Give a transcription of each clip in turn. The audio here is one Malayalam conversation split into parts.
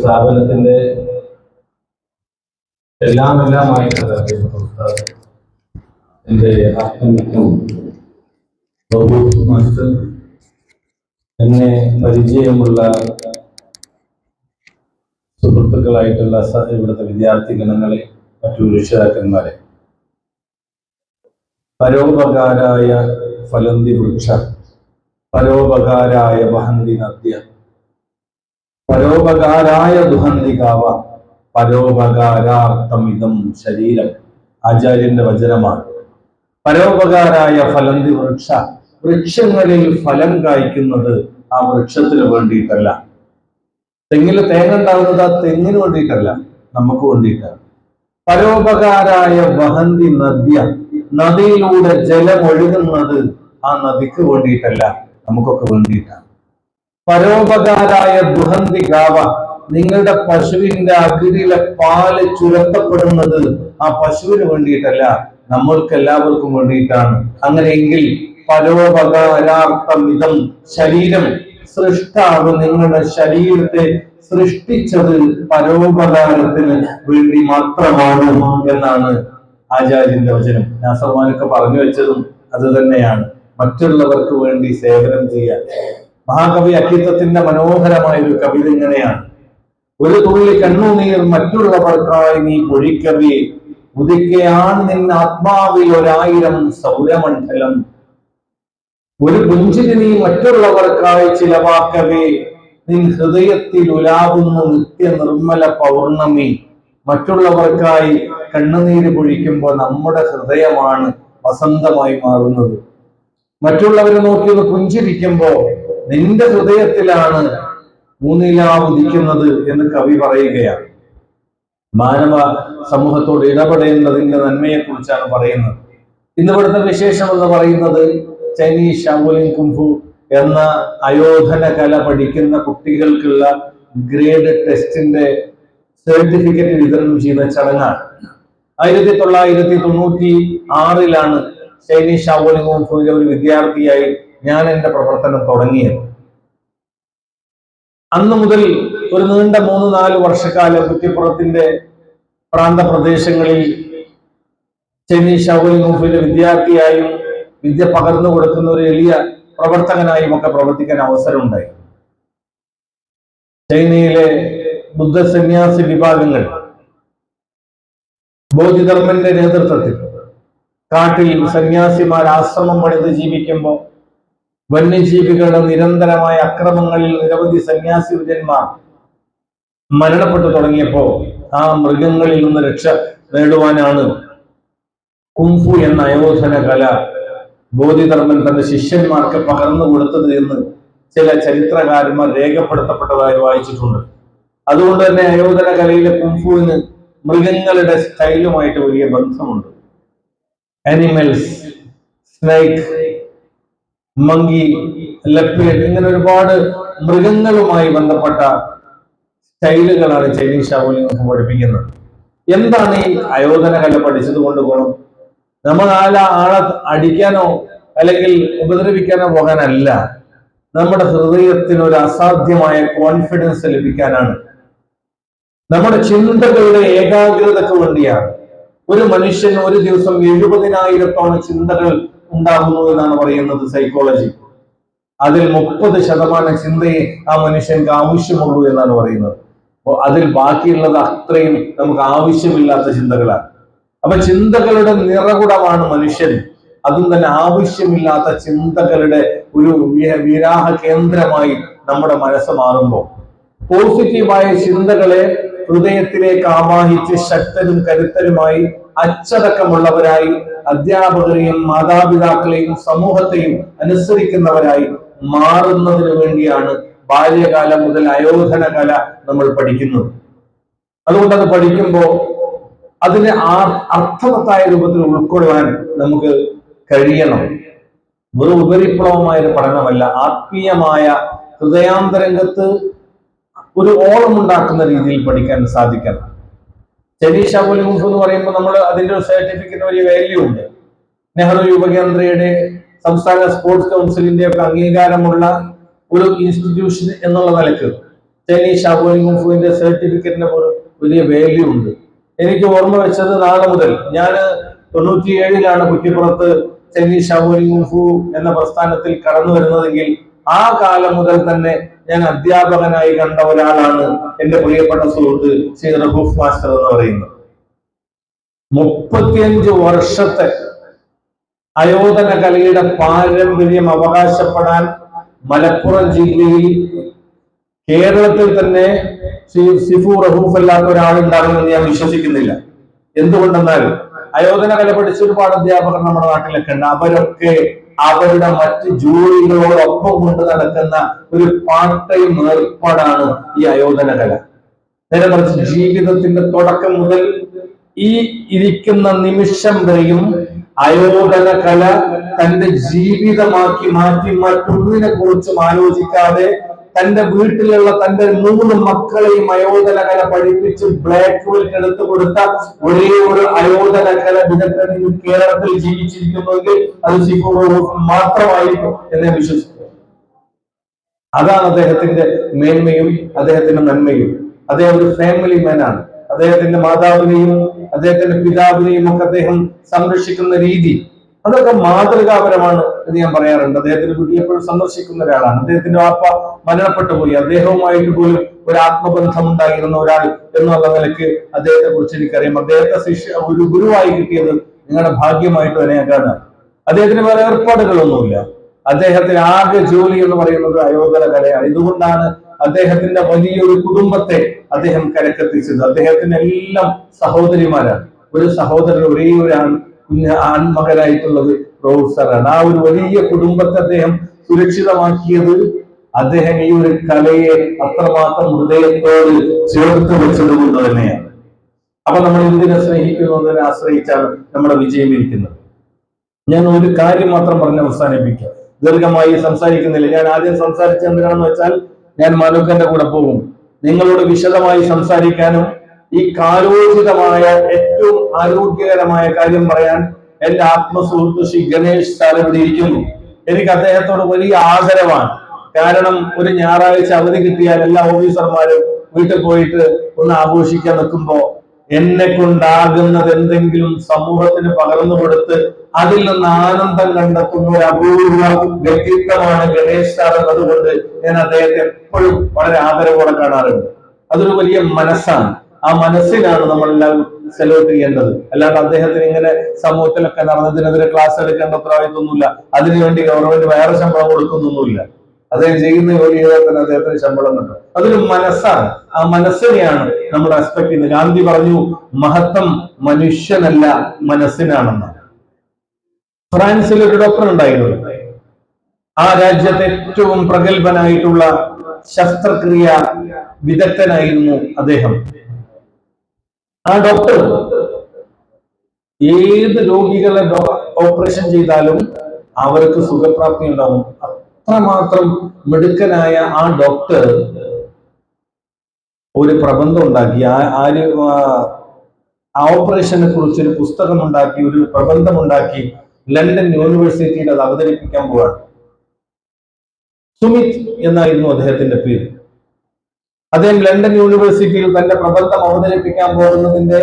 സ്ഥാപനത്തിന്റെ എല്ലാം എല്ലാമായിട്ടുള്ള ഉസ്താദ്, എന്റെ എന്നെ പരിചയമുള്ള സുഹൃത്തുക്കളായിട്ടുള്ള ഇവിടുത്തെ വിദ്യാർത്ഥി ഗണങ്ങളെ മറ്റു രക്ഷിതാക്കന്മാരെ. പരോപകാരായ ഫലന്തി വൃക്ഷ പരോപകാരായ വഹന്തി നദ്യ പരോപകാരായ ദുഹന്തികാവ. പരോപകാരാർത്ഥം ഇതം ശരീരം. ആചാര്യന്റെ വചനമാണ്. പരോപകാരായ ഫലന്തി വൃക്ഷ. വൃക്ഷങ്ങളിൽ ഫലം കായ്ക്കുന്നത് ആ വൃക്ഷത്തിന് വേണ്ടിയിട്ടല്ല. തെങ്ങിൽ തേങ്ങ ഉണ്ടാകുന്നത് ആ തെങ്ങിന് വേണ്ടിയിട്ടല്ല നമുക്ക് വേണ്ടിയിട്ടാണ്. പരോപകാരായ വഹന്തി നദ്യ. നദിയിലൂടെ ജലം ഒഴുകുന്നത് ആ നദിക്ക് വേണ്ടിയിട്ടല്ല നമുക്കൊക്കെ വേണ്ടിയിട്ടാണ്. പരോപകാരായ ദുഹന്തി ഗാവ. നിങ്ങളുടെ പശുവിന്റെ അതിരിലെ പാൽ ചുരത്തപ്പെടുന്നത് ആ പശുവിന് വേണ്ടിയിട്ടല്ല നമ്മൾക്ക് എല്ലാവർക്കും വേണ്ടിയിട്ടാണ്. അങ്ങനെയെങ്കിൽ പരോപകാരാർത്ഥം ഇതം ശരീരം സൃഷ്ടാവ് നിങ്ങളുടെ ശരീരത്തെ സൃഷ്ടിച്ചത് പരോപകാരത്തിന് വേണ്ടി മാത്രമാണ് എന്നാണ് ആചാര്യന്റെ വചനം. നാസർമാനൊക്കെ പറഞ്ഞു വെച്ചതും അത് തന്നെയാണ്. മറ്റുള്ളവർക്ക് വേണ്ടി സേവനം ചെയ്യാൻ മഹാകവി അക്കിത്തത്തിന്റെ മനോഹരമായ ഒരു കവിത ഇങ്ങനെയാണ്. ഒരു തുള്ളി കണ്ണുനീർ മറ്റുള്ളവർക്കായി നീ പൊഴിക്കവേ ഉദിക്കയാണ് നിൻ ആത്മാവിൽ ഒരായിരം സൗരമണ്ഡലം. ഒരു പുഞ്ചിരി നീ മറ്റുള്ളവർക്കായി ചിലവാക്കവേ നിൻ ഹൃദയത്തിൽ ഉലാവുന്ന നിത്യ നിർമ്മല പൗർണമി. മറ്റുള്ളവർക്കായി കണ്ണുനീര് പൊഴിക്കുമ്പോൾ നമ്മുടെ ഹൃദയമാണ് വസന്തമായി മാറുന്നത്. മറ്റുള്ളവരെ നോക്കി ഒന്ന് പുഞ്ചിരിക്കുമ്പോ നിന്റെ ഹൃദയത്തിലാണ് ഊന്നിലാവ് ഉദിക്കുന്നത് എന്ന് കവി പറയുകയാണ്. മാനവ സമൂഹത്തോട് ഇടപെടേണ്ടതിന്റെ നന്മയെക്കുറിച്ചാണ് പറയുന്നത്. ഇന്ന് ഇവിടുത്തെ വിശേഷം എന്ന് പറയുന്നത് ചൈനീസ് ഷാമുലിൻ കുംഫു എന്ന അയോധന കല പഠിക്കുന്ന കുട്ടികൾക്കുള്ള ഗ്രേഡ് ടെസ്റ്റിന്റെ സർട്ടിഫിക്കറ്റ് വിതരണം ചെയ്യുന്ന ചടങ്ങാണ്. ആയിരത്തി തൊള്ളായിരത്തി തൊണ്ണൂറ്റി ആറിലാണ് ചൈനീസ് ഷാവോലിംഗ് കുംഫുവിലെ ഒരു വിദ്യാർത്ഥിയായി ഞാൻ എന്റെ പ്രവർത്തനം തുടങ്ങിയത്. അന്ന് മുതൽ ഒരു നീണ്ട മൂന്ന് നാല് വർഷക്കാലം കുറ്റിപ്പുറത്തിന്റെ പ്രാന്തപ്രദേശങ്ങളിൽ ചെന്നി ഷാവോലിംഗ് കുംഫുവിന്റെ വിദ്യാർത്ഥിയായും വിദ്യ പകർന്നു കൊടുക്കുന്ന ഒരു എളിയ പ്രവർത്തകനായും ഒക്കെ പ്രവർത്തിക്കാൻ അവസരമുണ്ടായി. ചൈനയിലെ ബുദ്ധ സന്യാസി വിഭാഗങ്ങൾ ബോധിധർമ്മന്റെ നേതൃത്വത്തിൽ കാട്ടിൽ സന്യാസിമാർ ആശ്രമം പണിത് ജീവിക്കുമ്പോൾ വന്യജീവികളുടെ നിരന്തരമായ അക്രമങ്ങളിൽ നിരവധി സന്യാസി വിജന്മാർ മരണപ്പെട്ടു തുടങ്ങിയപ്പോ ആ മൃഗങ്ങളിൽ നിന്ന് രക്ഷ നേടുവാനാണ് കുംഫു എന്ന അയോധന കല ബോധിധർമ്മൻ തന്റെ ശിഷ്യന്മാർക്ക് പകർന്നു കൊടുത്തത് എന്ന് ചില ചരിത്രകാരന്മാർ രേഖപ്പെടുത്തപ്പെട്ടതായി വായിച്ചിട്ടുണ്ട്. അതുകൊണ്ട് തന്നെ അയോധന കലയിലെ കുംഫുവിന് മൃഗങ്ങളുടെ സ്റ്റൈലുമായിട്ട് വലിയ ബന്ധമുണ്ട്. അനിമൽസ് സ്നൈക്ക് മങ്കി ലെപ്പേഡ് ഇങ്ങനെ ഒരുപാട് മൃഗങ്ങളുമായി ബന്ധപ്പെട്ട സ്റ്റൈലുകളാണ് ചൈനീസ് ഷാവോലി നമുക്ക് പഠിപ്പിക്കുന്നത്. എന്താണ് ഈ അയോധന കല പഠിച്ചത് കൊണ്ട് ഗുണം? നമ്മൾ ആളെ ആളെ അടിക്കാനോ അല്ലെങ്കിൽ ഉപദ്രവിക്കാനോ പോകാനല്ല. നമ്മുടെ ഹൃദയത്തിന് ഒരു അസാധ്യമായ കോൺഫിഡൻസ് ലഭിക്കാനാണ്. നമ്മുടെ ചിന്തകളുടെ ഏകാഗ്രതയ്ക്ക് വേണ്ടിയാണ്. ഒരു മനുഷ്യൻ ഒരു ദിവസം എഴുപതിനായിരത്തോളം ചിന്തകൾ ഉണ്ടാകുന്നു എന്നാണ് പറയുന്നത് സൈക്കോളജി അതിൽ മുപ്പത് ശതമാനം ചിന്തയെ ആ മനുഷ്യൻക്ക് ആവശ്യമുള്ളൂ എന്നാണ് പറയുന്നത്. അപ്പോൾ അതിൽ ബാക്കിയുള്ളത് അത്രയും നമുക്ക് ആവശ്യമില്ലാത്ത ചിന്തകളാണ്. അപ്പൊ ചിന്തകളുടെ നിറകുടമാണ് മനുഷ്യൻ. അതും തന്നെ ആവശ്യമില്ലാത്ത ചിന്തകളുടെ ഒരു വിരാഹ കേന്ദ്രമായി നമ്മുടെ മനസ്സ് മാറുമ്പോൾ. പോസിറ്റീവായ ചിന്തകളെ ഹൃദയത്തിലേക്ക് ആവാഹിച്ച് ശക്തരും കരുത്തരുമായി അച്ചടക്കമുള്ളവരായി അധ്യാപകരെയും മാതാപിതാക്കളെയും സമൂഹത്തെയും അനുസരിക്കുന്നവരായി മാറുന്നതിന് വേണ്ടിയാണ് ബാല്യകാലം മുതൽ അയോധന കല നമ്മൾ പഠിക്കുന്നത്. അതുകൊണ്ട് അത് പഠിക്കുമ്പോൾ അതിനെ ആ അർത്ഥവത്തായ രൂപത്തിൽ ഉൾക്കൊള്ളുവാൻ നമുക്ക് കഴിയണം. വെറും ഉപരിപ്ലവമായ ഒരു പഠനമല്ല ആത്മീയമായ ഹൃദയാന്തരംഗത്ത് ഒരു ഓളം ഉണ്ടാക്കുന്ന രീതിയിൽ പഠിക്കാൻ സാധിക്കണം. ചെനീഷ പോലീസ് എന്ന് പറയുമ്പോൾ നമ്മൾ അതിന്റെ ഒരു സർട്ടിഫിക്കറ്റ് വലിയ വാല്യൂ ഉണ്ട്. നെഹ്റു യുവകേന്ദ്രയുടെ സംസ്ഥാന സ്പോർട്സ് കൗൺസിലിന്റെ ഒക്കെ അംഗീകാരമുള്ള ഒരു ഇൻസ്റ്റിറ്റ്യൂഷൻ എന്നുള്ള നിലയ്ക്ക് ചൈനീസ് ഷാബോലിംഗ് കുംഫുവിന്റെ സർട്ടിഫിക്കറ്റിന് വലിയ വാല്യൂ ഉണ്ട്. എനിക്ക് ഓർമ്മ വെച്ചത് നാളെ മുതൽ ഞാൻ തൊണ്ണൂറ്റിയേഴിലാണ് കുറ്റിപ്പുറത്ത് ചൈനീസ് ഷാബോലി കുംഫു എന്ന പ്രസ്ഥാനത്തിൽ കടന്നു വരുന്നതെങ്കിൽ ആ കാലം മുതൽ തന്നെ ഞാൻ അധ്യാപകനായി കണ്ട ഒരാളാണ് എന്റെ പ്രിയപ്പെട്ട സുഹൃത്ത് ശ്രീ റഹൂഫ് മാസ്റ്റർ എന്ന് പറയുന്നത്. മുപ്പത്തിയഞ്ച് വർഷത്തെ അയോധന കലയുടെ പാരമ്പര്യം അവകാശപ്പെടാൻ മലപ്പുറം ജില്ലയിൽ കേരളത്തിൽ തന്നെ സിഫു റഹൂഫ് അല്ലാത്ത ഒരാളുണ്ടാകുമെന്ന് ഞാൻ വിശ്വസിക്കുന്നില്ല. എന്തുകൊണ്ടെന്നാൽ അയോധന കല പഠിച്ച ഒരുപാട് അധ്യാപകർ നമ്മുടെ നാട്ടിലൊക്കെ ഉണ്ട്. അവരൊക്കെ അവരുടെ മറ്റ് ജോലികളോടൊപ്പം കൊണ്ട് നടക്കുന്ന ഒരു പാർട്ട് ടൈം ഏർപ്പാടാണ് ഈ അയോധന കല നേരെ മറിച്ച് ജീവിതത്തിന്റെ തുടക്കം മുതൽ ഈ ഇരിക്കുന്ന നിമിഷം വരെയും അയോധന കല തന്റെ ജീവിതമാക്കി മാറ്റി മറ്റൊന്നിനെ കുറിച്ചും ആലോചിക്കാതെ തന്റെ വീട്ടിലുള്ള തന്റെ മൂന്ന് മക്കളെയും അയോധന കല പഠിപ്പിച്ച് ബ്ലാക്ക് ബെൽറ്റ് എടുത്തു കൊടുത്ത ഒരേ ഒരു അയോധന കല വിദഗ്ധൻ കേരളത്തിൽ ജീവിച്ചിരിക്കുന്നുവെങ്കിൽ അത് ശിവ മാത്രമായിരിക്കും എന്നെ വിശ്വസിക്കുന്നു. അതാണ് അദ്ദേഹത്തിന്റെ മേന്മയും അദ്ദേഹത്തിന്റെ നന്മയും. അദ്ദേഹം ഒരു ഫാമിലി മാൻ ആണ്. അദ്ദേഹത്തിന്റെ മാതാവിനെയും അദ്ദേഹത്തിന്റെ പിതാവിനെയും ഒക്കെ അദ്ദേഹം സംരക്ഷിക്കുന്ന രീതി. അതൊക്കെ മാതൃകാപരമാണ് എന്ന് ഞാൻ പറയാറുണ്ട്. അദ്ദേഹത്തിന്റെ കുട്ടി എപ്പോഴും സന്ദർശിക്കുന്ന ഒരാളാണ്. അദ്ദേഹത്തിന്റെ വാപ്പ മരണപ്പെട്ടു പോയി. അദ്ദേഹവുമായിട്ട് പോലും ഒരു ആത്മബന്ധം ഉണ്ടായിരുന്ന ഒരാൾ എന്നുള്ള നിലയ്ക്ക് അദ്ദേഹത്തെ കുറിച്ച് എനിക്കറിയാം. അദ്ദേഹത്തെ ശിഷ്യ ഒരു ഗുരുവായി കിട്ടിയത് നിങ്ങളുടെ ഭാഗ്യമായിട്ട് തന്നെ കാണാം അദ്ദേഹത്തിന് വേറെ ഏർപ്പാടുകളൊന്നുമില്ല. അദ്ദേഹത്തിന് ആകെ ജോലി എന്ന് പറയുന്നത് അയോധന കലയാണ്. ഇതുകൊണ്ടാണ് അദ്ദേഹത്തിന്റെ വലിയൊരു കുടുംബത്തെ അദ്ദേഹം കരക്കെത്തിച്ചത്. അദ്ദേഹത്തിന്റെ എല്ലാം സഹോദരിമാരാണ്. ഒരു സഹോദരൻ ഒരേ ഒരു കുഞ്ഞ് ആൺമകനായിട്ടുള്ളത് പ്രൊഫസറാണ് ആ ഒരു വലിയ കുടുംബത്തെ അദ്ദേഹം സുരക്ഷിതമാക്കിയത് അദ്ദേഹം ഈ ഒരു കലയെ അത്രമാത്രം ഹൃദയത്തോട് ചേർത്ത് വെച്ചത് കൊണ്ട് തന്നെയാണ്. അപ്പൊ നമ്മൾ എന്തിനെ സ്നേഹിക്കുന്നു എന്നതിനെ ആശ്രയിച്ചാണ് നമ്മുടെ വിജയം ഇരിക്കുന്നത്? ഞാൻ ഒരു കാര്യം മാത്രം പറഞ്ഞ് അവസാനിപ്പിക്കാം. ദീർഘമായി സംസാരിക്കുന്നില്ല. ഞാൻ ആദ്യം സംസാരിച്ചത് എന്തിനാണെന്ന് വെച്ചാൽ ഞാൻ മനുഖന്റെ കൂടെ പോകും. നിങ്ങളോട് വിശദമായി സംസാരിക്കാനും ഈ കാലോചിതമായ ഏറ്റവും ആരോഗ്യകരമായ കാര്യം പറയാൻ എന്റെ ആത്മസുഹൃത്ത് ശ്രീ ഗണേഷ് സാർ ഇരിക്കുന്നു. എനിക്ക് അദ്ദേഹത്തോട് വലിയ ആദരവാണ്. കാരണം ഒരു ഞായറാഴ്ച അവധി കിട്ടിയാൽ എല്ലാ ഓഫീസർമാരും വീട്ടിൽ പോയിട്ട് ഒന്ന് ആഘോഷിക്കാൻ നിൽക്കുമ്പോ എന്നെ കൊണ്ടാകുന്നത് എന്തെങ്കിലും സമൂഹത്തിന് പകർന്നു കൊടുത്ത് അതിൽ നിന്ന് ആനന്ദം കണ്ടെത്തുന്ന ഒരു അപൂർവ വ്യക്തിത്വമാണ് ഗണേഷ് സാർ എന്നതുകൊണ്ട് ഞാൻ അദ്ദേഹത്തെ എപ്പോഴും വളരെ ആദരവോടെ കാണാറുണ്ട്. അതൊരു വലിയ മനസ്സാണ്. ആ മനസ്സിനാണ് നമ്മളെല്ലാവരും സെലക്ട് ചെയ്യേണ്ടത്. അല്ലാണ്ട് അദ്ദേഹത്തിന് ഇങ്ങനെ സമൂഹത്തിലൊക്കെ നടന്നതിനെതിരെ ക്ലാസ് എടുക്കേണ്ട ഉത്തരവാദിത്വമൊന്നുമില്ല. അതിനുവേണ്ടി ഗവൺമെന്റ് വേറെ ശമ്പളം കൊടുക്കുന്നൊന്നുമില്ല. അദ്ദേഹം ചെയ്യുന്ന ജോലി ചെയ്താൽ തന്നെ അദ്ദേഹത്തിന് ശമ്പളം കിട്ടും. അതൊരു മനസ്സാണ്. ആ മനസ്സിനെയാണ് നമ്മൾ റെസ്പെക്ട് ചെയ്യുന്നത്. ഗാന്ധി പറഞ്ഞു മഹത്വം മനുഷ്യനല്ല മനസ്സിനാണെന്ന്. ഫ്രാൻസിൽ ഒരു ഡോക്ടർ ഉണ്ടായിരുന്നു. ആ രാജ്യത്തെ ഏറ്റവും പ്രഗത്ഭനായിട്ടുള്ള ശസ്ത്രക്രിയ വിദഗ്ധനായിരുന്നു അദ്ദേഹം. ആ ഡോക്ടർ ഏത് രോഗികളെ ഓപ്പറേഷൻ ചെയ്താലും അവർക്ക് സുഖപ്രാപ്തി ഉണ്ടാവും. അത്രമാത്രം മിടുക്കനായ ആ ഡോക്ടർ ഒരു പ്രബന്ധം ഉണ്ടാക്കി. ആര് ആ- ഓപ്പറേഷനെ കുറിച്ച് ഒരു പുസ്തകം ഉണ്ടാക്കി ഒരു പ്രബന്ധം ഉണ്ടാക്കി ലണ്ടൻ യൂണിവേഴ്സിറ്റിയിൽ അത് അവതരിപ്പിക്കാൻ പോവാണ്. സുമിത് എന്നായിരുന്നു അദ്ദേഹത്തിന്റെ പേര്. അദ്ദേഹം ലണ്ടൻ യൂണിവേഴ്സിറ്റിയിൽ തന്റെ പ്രബന്ധം അവതരിപ്പിക്കാൻ പോകുന്നതിന്റെ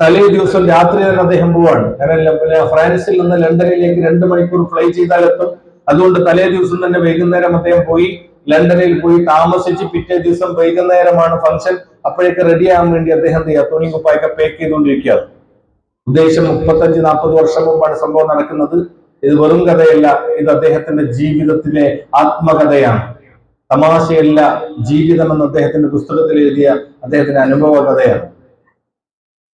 തലേ ദിവസം രാത്രി തന്നെ അദ്ദേഹം പോവാണ്. കാരണം പിന്നെ ഫ്രാൻസിൽ നിന്ന് ലണ്ടനിലേക്ക് രണ്ട് മണിക്കൂർ ഫ്ലൈ ചെയ്താൽ എത്തും അതുകൊണ്ട് തലേ ദിവസം തന്നെ വൈകുന്നേരം അദ്ദേഹം പോയി ലണ്ടനിൽ പോയി താമസിച്ച് പിറ്റേ ദിവസം വൈകുന്നേരമാണ് ഫംഗ്ഷൻ അപ്പോഴേക്ക് റെഡി ആകാൻ വേണ്ടി അദ്ദേഹം എന്ത് ചെയ്യുക? തുണി കുപ്പായൊക്കെ പാക്ക് ചെയ്തുകൊണ്ടിരിക്കുകയാണ്. ഉദ്ദേശം മുപ്പത്തഞ്ച് നാൽപ്പത് വർഷം മുമ്പാണ് സംഭവം നടക്കുന്നത്. ഇത് വെറും കഥയല്ല ഇത് അദ്ദേഹത്തിന്റെ ജീവിതത്തിലെ ആത്മകഥയാണ്. തമാശയല്ല ജീവിതം എന്ന അദ്ദേഹത്തിന്റെ പുസ്തകത്തിൽ എഴുതിയ അദ്ദേഹത്തിന്റെ അനുഭവ കഥയാണ്.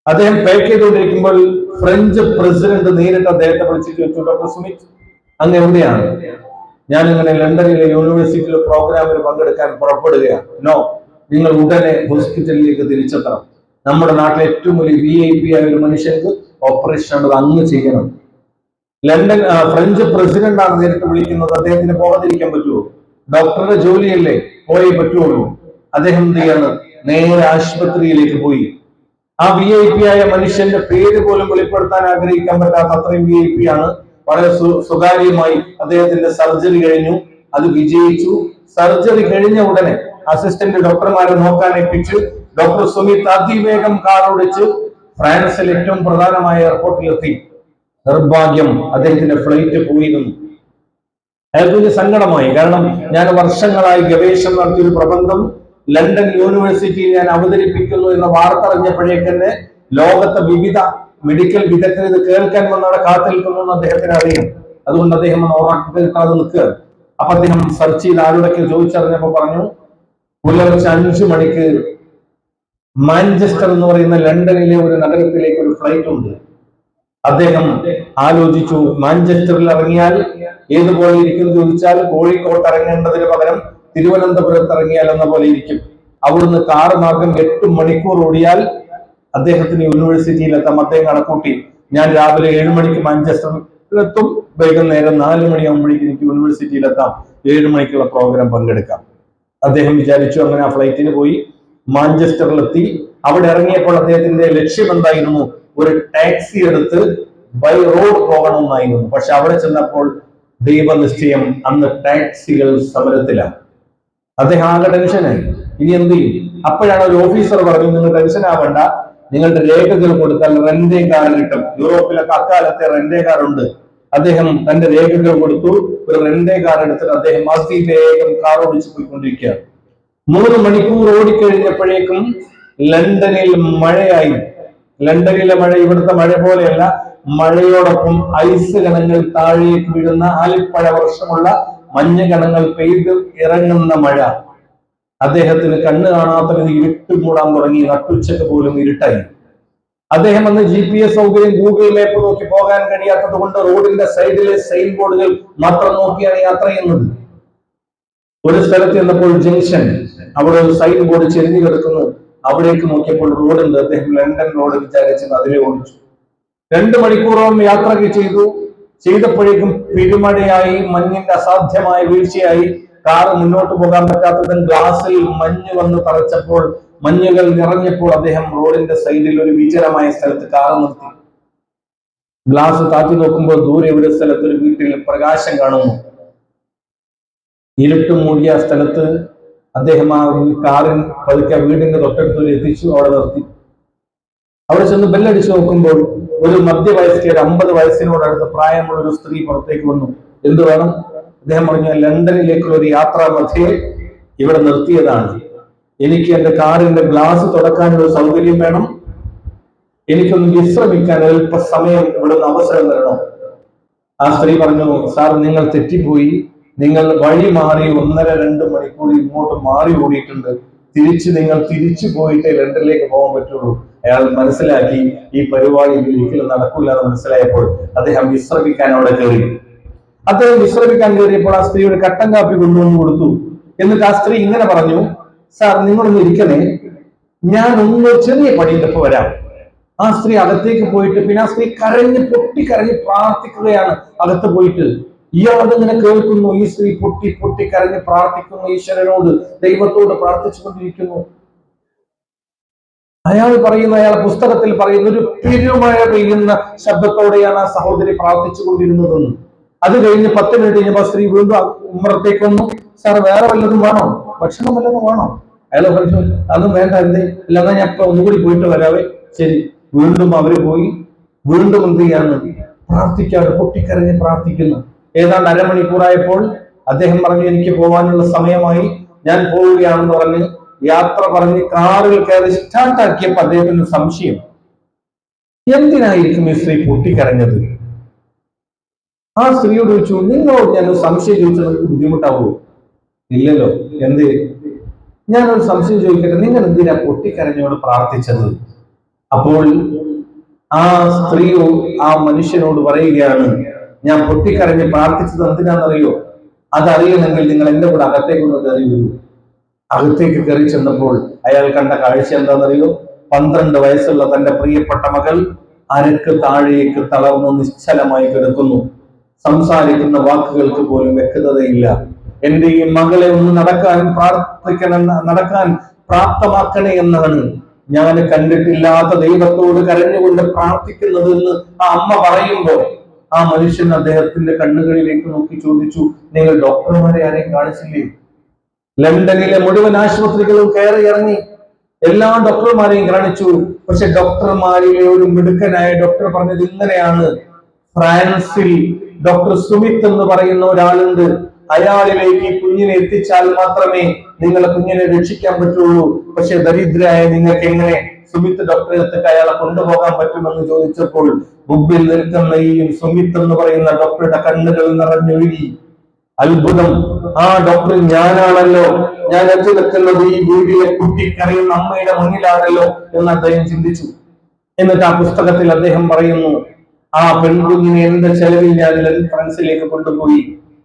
അദ്ദേഹം പാക്ക് ചെയ്തുകൊണ്ടിരിക്കുമ്പോൾ ഫ്രഞ്ച് പ്രസിഡന്റ് നേരിട്ട് അദ്ദേഹത്തെ വിളിച്ചിട്ട് വെച്ചു ഡോക്ടർ സുമിത് അങ്ങ് എവിടെയാണ്? ഞാൻ ഇങ്ങനെ ലണ്ടനിലെ യൂണിവേഴ്സിറ്റിയിലെ പ്രോഗ്രാമിൽ പങ്കെടുക്കാൻ പുറപ്പെടുകയാണ്. നോ നിങ്ങൾ ഉടനെ ഹോസ്പിറ്റലിലേക്ക് തിരിച്ചെത്തണം. നമ്മുടെ നാട്ടിലെ ഏറ്റവും വലിയ വി ഐ പി ആയ ഒരു മനുഷ്യർക്ക് ഓപ്പറേഷൻ ഉള്ളത് അങ്ങ് ചെയ്യണം. ലണ്ടൻ ഫ്രഞ്ച് പ്രസിഡന്റാണ് നേരിട്ട് വിളിക്കുന്നത് അദ്ദേഹത്തിന് പോകാതിരിക്കാൻ പറ്റുമോ? ഡോക്ടറുടെ ജോലിയല്ലേ? പോയേ പറ്റുള്ളൂ. അദ്ദേഹം എന്ത് ചെയ്യാണ്? നേരെ ആശുപത്രിയിലേക്ക് പോയി. ആ വി ഐ പി ആയ മനുഷ്യന്റെ പേര് പോലും വെളിപ്പെടുത്താൻ ആഗ്രഹിക്കാൻ പറ്റാത്ത അത്രയും വി ഐ പി ആണ്. വളരെ സ്വകാര്യമായി അദ്ദേഹത്തിന്റെ സർജറി കഴിഞ്ഞു. അത് വിജയിച്ചു. സർജറി കഴിഞ്ഞ ഉടനെ അസിസ്റ്റന്റ് ഡോക്ടർമാരെ നോക്കാൻ ഏൽപ്പിച്ച് ഡോക്ടർ സുമിത് അതിവേഗം കാർ ഓടിച്ച് ഫ്രാൻസിൽ ഏറ്റവും പ്രധാനമായ എയർപോർട്ടിലെത്തി. നിർഭാഗ്യം അദ്ദേഹത്തിന്റെ ഫ്ലൈറ്റ് പോയിരുന്നു. അയാൾക്ക് വലിയ സങ്കടമായി. കാരണം ഞാൻ വർഷങ്ങളായി ഗവേഷണം നടത്തിയ ഒരു പ്രബന്ധം ലണ്ടൻ യൂണിവേഴ്സിറ്റിയിൽ ഞാൻ അവതരിപ്പിക്കുന്നു എന്ന വാർത്ത അറിഞ്ഞപ്പോഴേക്ക് തന്നെ ലോകത്തെ വിവിധ മെഡിക്കൽ വിദഗ്ധർ ഇത് കേൾക്കാൻ വന്നവിടെ കാത്തിരിക്കുന്നു എന്ന് അദ്ദേഹത്തിന് അറിയാം. അതുകൊണ്ട് അദ്ദേഹം ഉറക്കി കേൾക്കാതെ നിൽക്കുക. അപ്പൊ അദ്ദേഹം സെർച്ച് ചെയ്ത് ആരോടൊക്കെ ചോദിച്ചറിഞ്ഞപ്പോ പറഞ്ഞു പുലർച്ചെ അഞ്ചു മണിക്ക് മാഞ്ചസ്റ്റർ എന്ന് പറയുന്ന ലണ്ടനിലെ ഒരു നഗരത്തിലേക്ക് ഒരു ഫ്ലൈറ്റ് ഉണ്ട്. അദ്ദേഹം ആലോചിച്ചു മാഞ്ചസ്റ്ററിൽ ഇറങ്ങിയാൽ ഏതുപോലെ ഇരിക്കും? ചോദിച്ചാൽ കോഴിക്കോട്ട് ഇറങ്ങേണ്ടതിന് പകരം തിരുവനന്തപുരത്ത് ഇറങ്ങിയാൽ എന്ന പോലെ ഇരിക്കും. അവിടുന്ന് കാർ മാർഗം എട്ട് മണിക്കൂർ ഓടിയാൽ അദ്ദേഹത്തിന് യൂണിവേഴ്സിറ്റിയിൽ എത്താം. അദ്ദേഹം കണക്കൂട്ടി ഞാൻ രാവിലെ ഏഴ് മണിക്ക് മാഞ്ചസ്റ്ററിൽ എത്തും. വൈകുന്നേരം നാല് ആകുമ്പോഴേക്ക് എനിക്ക് യൂണിവേഴ്സിറ്റിയിൽ എത്താം. ഏഴ് മണിക്കുള്ള പ്രോഗ്രാം പങ്കെടുക്കാം. അദ്ദേഹം വിചാരിച്ചു അങ്ങനെ ആ ഫ്ലൈറ്റിന് പോയി. മാഞ്ചസ്റ്ററിലെത്തി. അവിടെ ഇറങ്ങിയപ്പോൾ അദ്ദേഹത്തിന്റെ ലക്ഷ്യം എന്തായിരുന്നു? ഒരു ടാക്സി എടുത്ത് ബൈ റോഡ് പോകണമെന്നായിരുന്നു. പക്ഷെ അവിടെ ചെന്നപ്പോൾ ദൈവനിശ്ചയം അന്ന് ടാക്സികൾ സമരത്തിലാണ് അദ്ദേഹം ആകെ ടെൻഷനായി ഇനി എന്ത് ചെയ്യും? അപ്പോഴാണ് ഒരു ഓഫീസർ പറഞ്ഞു നിങ്ങൾ ടെൻഷൻ ആവണ്ട. നിങ്ങളുടെ രേഖകൾ കൊടുത്താൽ റെന്റേ കാർ കിട്ടും. യൂറോപ്പിലൊക്കെ അക്കാലത്തെ റെന്റേ കാർ ഉണ്ട്. അദ്ദേഹം തന്റെ രേഖകൾ കൊടുത്തു. ഒരു റെന്റേ കാർ എടുത്തിട്ട് അദ്ദേഹം അതിവേഗം കാർ ഓടിച്ചു പോയിക്കൊണ്ടിരിക്കുകയാണ്. മൂന്ന് മണിക്കൂർ ഓടിക്കഴിഞ്ഞപ്പോഴേക്കും ലണ്ടനിൽ മഴയായി. ലണ്ടനിലെ മഴ ഇവിടുത്തെ മഴ പോലെയല്ല. മഴയോടൊപ്പം ഐസ് കണങ്ങൾ താഴേക്ക് വീഴുന്ന ആലിപ്പഴ വർഷമുള്ള മഞ്ഞ കണങ്ങൾ പെയ്ത് ഇറങ്ങുന്ന മഴ. അദ്ദേഹത്തിന് കണ്ണ് കാണാത്ത വിധം ഇരുട്ട് മൂടാൻ തുടങ്ങി. നട്ടുച്ചക്ക് പോലും ഇരുട്ടായി. അദ്ദേഹം അന്ന് ജി പി എസ് സൗകര്യം ഗൂഗിൾ മാപ്പ് നോക്കി പോകാൻ കഴിയാത്തത് കൊണ്ട് റോഡിന്റെ സൈഡിലെ സൈൻ ബോർഡുകൾ മാത്രം നോക്കിയാണ് യാത്ര ചെയ്യുന്നത്. ഒരു സ്ഥലത്ത് ചെന്നപ്പോൾ ജംഗ്ഷൻ. അവിടെ ഒരു സൈൻ ബോർഡ് ചെരിഞ്ഞു കിടക്കുന്നു. അവിടേക്ക് നോക്കിയപ്പോൾ റോഡുണ്ട് അദ്ദേഹം ലണ്ടൻ റോഡ് വിചാരിച്ചത് അതിലെ ഓടിച്ചു. രണ്ട് മണിക്കൂറോളം യാത്ര ചെയ്തു. ചെയ്തപ്പോഴേക്കും പെരുമഴയായി മഞ്ഞിന്റെ അസാധ്യമായ വീഴ്ചയായി. കാർ മുന്നോട്ട് പോകാൻ പറ്റാത്തതും ഗ്ലാസിൽ മഞ്ഞ് വന്ന് തറച്ചപ്പോൾ മഞ്ഞുകൾ നിറഞ്ഞപ്പോൾ അദ്ദേഹം റോഡിന്റെ സൈഡിൽ ഒരു വിചിരമായ സ്ഥലത്ത് കാർ നിർത്തി. ഗ്ലാസ് താത്തി നോക്കുമ്പോൾ ദൂരെ ഒരു സ്ഥലത്ത് ഒരു വീട്ടിൽ പ്രകാശം കാണുന്നു. ഇരുട്ട് മൂടിയ സ്ഥലത്ത് അദ്ദേഹം ആ കാറിൻ പതുക്കെ വീടിന്റെ തൊട്ടടുത്ത് എത്തിച്ചു അവിടെ നിർത്തി. അവിടെ ചെന്ന് ബെല്ലടിച്ചു നോക്കുമ്പോൾ ഒരു മധ്യവയസ്ക ഒരു അമ്പത് വയസ്സിനോടടുത്ത് പ്രായമുള്ള ഒരു സ്ത്രീ പുറത്തേക്ക് വന്നു. എന്ത് വേണം? അദ്ദേഹം പറഞ്ഞു ലണ്ടനിലേക്കുള്ള ഒരു യാത്രാ മധ്യേ ഇവിടെ നിർത്തിയതാണ്. എനിക്ക് എന്റെ കാറിന്റെ ഗ്ലാസ് തുടക്കാനുള്ള സൗകര്യം വേണം. എനിക്കൊന്ന് വിശ്രമിക്കാൻ അല്പ സമയം ഇവിടുന്ന് അവസരം തരണം? ആ സ്ത്രീ പറഞ്ഞു സാർ നിങ്ങൾ തെറ്റിപ്പോയി. നിങ്ങൾ വഴി മാറി ഒന്നര രണ്ട് മണിക്കൂർ ഇങ്ങോട്ട് മാറി ഓടിയിട്ടുണ്ട്. തിരിച്ച് നിങ്ങൾ തിരിച്ചു പോയിട്ട് ലണ്ടനിലേക്ക് പോകാൻ പറ്റുള്ളൂ. അയാൾ മനസ്സിലാക്കി ഈ പരിപാടി ഒരിക്കലും നടക്കില്ല എന്ന് മനസ്സിലായപ്പോൾ അദ്ദേഹം വിശ്രമിക്കാൻ അവിടെ കയറി. അദ്ദേഹം വിശ്രമിക്കാൻ കയറിയപ്പോൾ ആ സ്ത്രീ ഒരു കട്ടൻ കാപ്പി കൊണ്ടുവന്ന് കൊടുത്തു. എന്നിട്ട് ആ സ്ത്രീ ഇങ്ങനെ പറഞ്ഞു സാർ നിങ്ങളൊന്ന് ഇരിക്കണേ. ഞാൻ ഒന്ന് ചെറിയ പണിയുടെ ഇപ്പൊ വരാം. ആ സ്ത്രീ അകത്തേക്ക് പോയിട്ട് പിന്നെ ആ സ്ത്രീ കരഞ്ഞ് പൊട്ടി കരഞ്ഞ് പ്രാർത്ഥിക്കുകയാണ്. അകത്ത് പോയിട്ട് ഇയാൾ ഇങ്ങനെ കേൾക്കുന്നു. ഈ സ്ത്രീ പൊട്ടി പൊട്ടി കരഞ്ഞ് പ്രാർത്ഥിക്കുന്നു ഈശ്വരനോട്. ദൈവത്തോട് പ്രാർത്ഥിച്ചു കൊണ്ടിരിക്കുന്നു അയാൾ പറയുന്ന അയാൾ പുസ്തകത്തിൽ പറയുന്ന ഒരു പെരുമഴ പെയ്യുന്ന ശബ്ദത്തോടെയാണ് ആ സഹോദരി പ്രാർത്ഥിച്ചു കൊണ്ടിരുന്നതെന്ന് അത് കഴിഞ്ഞ് പത്ത് മിനിറ്റ് കഴിഞ്ഞപ്പോ സ്ത്രീ വീണ്ടും ഉമ്മറത്തേക്ക് വന്നു. സാർ വേറെ വല്ലതും വേണോ? ഭക്ഷണം വല്ലതും വേണോ? അയാൾ പറഞ്ഞു അതും വേണ്ട എന്തേ? അല്ലാതെ ഞാൻ ഇപ്പൊ ഒന്നുകൂടി പോയിട്ട് വരാവേ. ശരി വീണ്ടും അവർ പോയി. വീണ്ടും എന്ത് ചെയ്യാണ് പ്രാർത്ഥിക്കാറ് പൊട്ടിക്കരഞ്ഞ് പ്രാർത്ഥിക്കുന്നു. ഏതാണ്ട് അരമണിക്കൂറായപ്പോൾ അദ്ദേഹം പറഞ്ഞു എനിക്ക് പോകാനുള്ള സമയമായി. ഞാൻ പോവുകയാണെന്ന് പറഞ്ഞ് യാത്ര പറഞ്ഞ് കാറിൽ കയറി സ്റ്റാർട്ടാക്കിയപ്പോ അദ്ദേഹത്തിന് സംശയം. എന്തിനായിരിക്കും ഈ സ്ത്രീ പൊട്ടിക്കരഞ്ഞത്? ആ സ്ത്രീയോട് ചോദിച്ചു നിങ്ങളോട് ഞാൻ സംശയം ചോദിച്ചാൽ നിങ്ങൾക്ക് ബുദ്ധിമുട്ടാവുമോ? ഇല്ലല്ലോ. എന്ത്? ഞാനൊരു സംശയം ചോദിക്കട്ടെ. നിങ്ങൾ എന്തിനാ പൊട്ടിക്കരഞ്ഞോട് പ്രാർത്ഥിച്ചത്? അപ്പോൾ ആ സ്ത്രീയോ ആ മനുഷ്യനോട് പറയുകയാണ് ഞാൻ പൊട്ടിക്കരഞ്ഞ് പ്രാർത്ഥിച്ചത് എന്തിനാണെന്നറിയോ? അതറിയണമെങ്കിൽ നിങ്ങൾ എന്റെ കൂടെ അകത്തേക്കൊന്ന് കയറി വരൂ. അകത്തേക്ക് കയറി ചെന്നപ്പോൾ അയാൾ കണ്ട കാഴ്ച എന്താണെന്നറിയോ? പന്ത്രണ്ട് വയസ്സുള്ള തന്റെ പ്രിയപ്പെട്ട മകൾ അരക്ക് താഴേക്ക് തളർന്നു നിശ്ചലമായി കിടക്കുന്നു. സംസാരിക്കുന്ന വാക്കുകൾക്ക് പോലും വ്യക്തതയില്ല. എന്റെ ഈ മകളെ ഒന്ന് നടക്കാൻ പ്രാർത്ഥിക്കണം നടക്കാൻ പ്രാപ്തമാക്കണേ എന്നാണ്. ഞാൻ കണ്ടിട്ടില്ലാത്ത ദൈവത്തോട് കരഞ്ഞുകൊണ്ട് പ്രാർത്ഥിക്കുന്നത് എന്ന് ആ അമ്മ പറയുമ്പോൾ ആ മനുഷ്യൻ അദ്ദേഹത്തിന്റെ കണ്ണുകളിലേക്ക് നോക്കി ചോദിച്ചു നിങ്ങൾ ഡോക്ടർമാരെ ആരെയും കാണിച്ചില്ലേ? ലണ്ടനിലെ മുഴുവൻ ആശുപത്രികളും കയറി ഇറങ്ങി. എല്ലാ ഡോക്ടർമാരെയും കാണിച്ചു. പക്ഷെ ഡോക്ടർമാരിലെ ഒരു മിടുക്കനായ ഡോക്ടർ പറഞ്ഞത് ഇങ്ങനെയാണ്. ഫ്രാൻസിൽ ഡോക്ടർ സുമിത് എന്ന് പറയുന്ന ഒരാളുണ്ട്. അയാളിലേക്ക് ഈ കുഞ്ഞിനെ എത്തിച്ചാൽ മാത്രമേ നിങ്ങളെ കുഞ്ഞിനെ രക്ഷിക്കാൻ പറ്റുള്ളൂ. പക്ഷെ ദരിദ്രയായ നിങ്ങൾക്ക് എങ്ങനെ സുമിത്ത് ഡോക്ടറെ അടുത്തേക്ക് അയാളെ കൊണ്ടുപോകാൻ പറ്റുമെന്ന് ചോദിച്ചപ്പോൾ മുമ്പിൽ നിൽക്കുന്ന ഈ സുമിത്ത് എന്ന് പറയുന്ന ഡോക്ടറുടെ കണ്ണുകൾ നിറഞ്ഞൊഴുകി. അത്ഭുതം. ആ ഡോക്ടർ ഞാനാണല്ലോ. ഞാൻ എത്തി നിൽക്കുന്നത് ഈ വീടിലെ കുട്ടിക്കറിയുന്ന അമ്മയുടെ മുന്നിലാണല്ലോ എന്ന് അദ്ദേഹം ചിന്തിച്ചു. എന്നിട്ട് ആ പുസ്തകത്തിൽ അദ്ദേഹം പറയുന്നു ആ പെൺകുഞ്ഞിനെ എന്റെ ചെലവിൽ ഞാൻ ഫ്രാൻസിലേക്ക് കൊണ്ടുപോയി.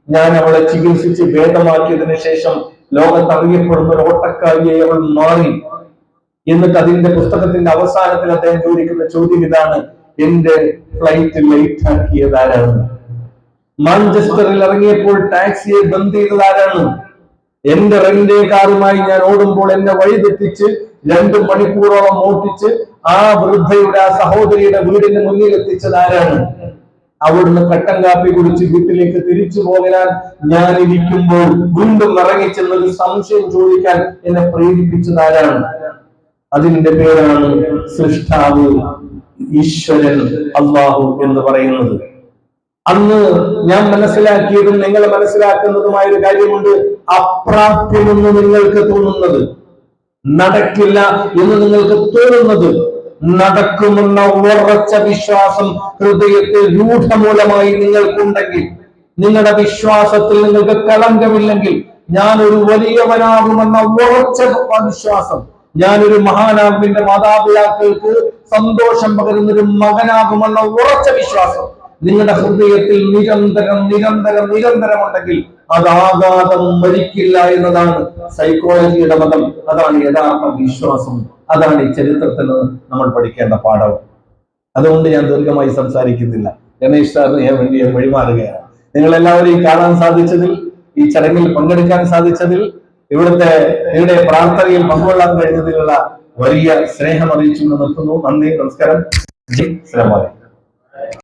ഞാൻ അവളെ ചികിത്സിച്ച് ഭേദമാക്കിയതിനു ശേഷം ലോകത്ത് അറിയപ്പെടുന്ന ഒരു ഓട്ടക്കാരിയെ അവൾ മാറി. എന്നിട്ട് അതിന്റെ പുസ്തകത്തിന്റെ അവസാനത്തിൽ അദ്ദേഹം ചോദിക്കുന്ന ചോദ്യം ഇതാണ് എന്റെ ഫ്ലൈറ്റ് ലേറ്റ് ആക്കിയത് ആരാണ്? മാഞ്ചസ്റ്ററിൽ ഇറങ്ങിയപ്പോൾ ടാക്സിയെ ബന്ദ് ചെയ്തത് ആരാണ്? എന്റെ റെന്റേ കാറുമായി ഞാൻ ഓടുമ്പോൾ എന്നെ വഴിതെറ്റിച്ച് രണ്ട് മണിക്കൂറോളം ഓട്ടിച്ച് ആ വൃദ്ധയുടെ ആ സഹോദരിയുടെ വീടിന് മുന്നിൽ എത്തിച്ചത് ആരാണ്? അവിടുന്ന് കട്ടൻ കാപ്പി കുടിച്ച് വീട്ടിലേക്ക് തിരിച്ചു പോകാൻ ഞാൻ ഇരിക്കുമ്പോൾ വീണ്ടും ഇറങ്ങിച്ചെന്നൊരു സംശയം ചോദിക്കാൻ എന്നെ പ്രേരിപ്പിച്ചത് ആരാണ്? അതിന്റെ പേരാണ് സൃഷ്ടാവ് ഈശ്വരൻ അള്ളാഹു എന്ന് പറയുന്നത്. അന്ന് ഞാൻ മനസ്സിലാക്കിയതും നിങ്ങൾ മനസ്സിലാക്കുന്നതുമായ ഒരു കാര്യമുണ്ട്. അപ്രാപ്യമെന്ന് നിങ്ങൾക്ക് തോന്നുന്നത്. നടക്കില്ല എന്ന് നിങ്ങൾക്ക് തോന്നുന്നത്. നടക്കുമെന്ന ഉറച്ച വിശ്വാസം ഹൃദയത്തിൽ രൂഢമൂലമായി നിങ്ങൾക്കുണ്ടെങ്കിൽ നിങ്ങളുടെ വിശ്വാസത്തിൽ നിങ്ങൾക്ക് കളങ്കമില്ലെങ്കിൽ ഞാൻ ഒരു വലിയവനാകുമെന്ന ഉറച്ച വിശ്വാസം ഞാനൊരു മഹാനാകും മാതാപിതാക്കൾക്ക് സന്തോഷം പകരുന്നൊരു മകനാകുമെന്ന ഉറച്ച വിശ്വാസം നിങ്ങളുടെ ഹൃദയത്തിൽ നിരന്തരം നിരന്തരം നിരന്തരം ഉണ്ടെങ്കിൽ അത് ആഘാതം മരിക്കില്ല എന്നതാണ് സൈക്കോളജിയുടെ മതം. അതാണ് യഥാർത്ഥ വിശ്വാസം. അതാണ് ഈ ചരിത്രത്തിൽ നമ്മൾ പഠിക്കേണ്ട പാഠം. അതുകൊണ്ട് ഞാൻ ദീർഘമായി സംസാരിക്കുന്നില്ല. ഗണേഷ് സാറിന് ഞാൻ വേണ്ടി വഴിമാറുകയാണ്. നിങ്ങൾ എല്ലാവരെയും കാണാൻ സാധിച്ചതിൽ ഈ ചടങ്ങിൽ പങ്കെടുക്കാൻ സാധിച്ചതിൽ ഇവിടുത്തെ നിങ്ങളുടെ പ്രാർത്ഥനയിൽ പങ്കുകൊള്ളാൻ കഴിഞ്ഞതിലുള്ള വലിയ സ്നേഹം അറിയിച്ചു നിർത്തുന്നു. നന്ദി നമസ്കാരം. ശ്രീമാൻ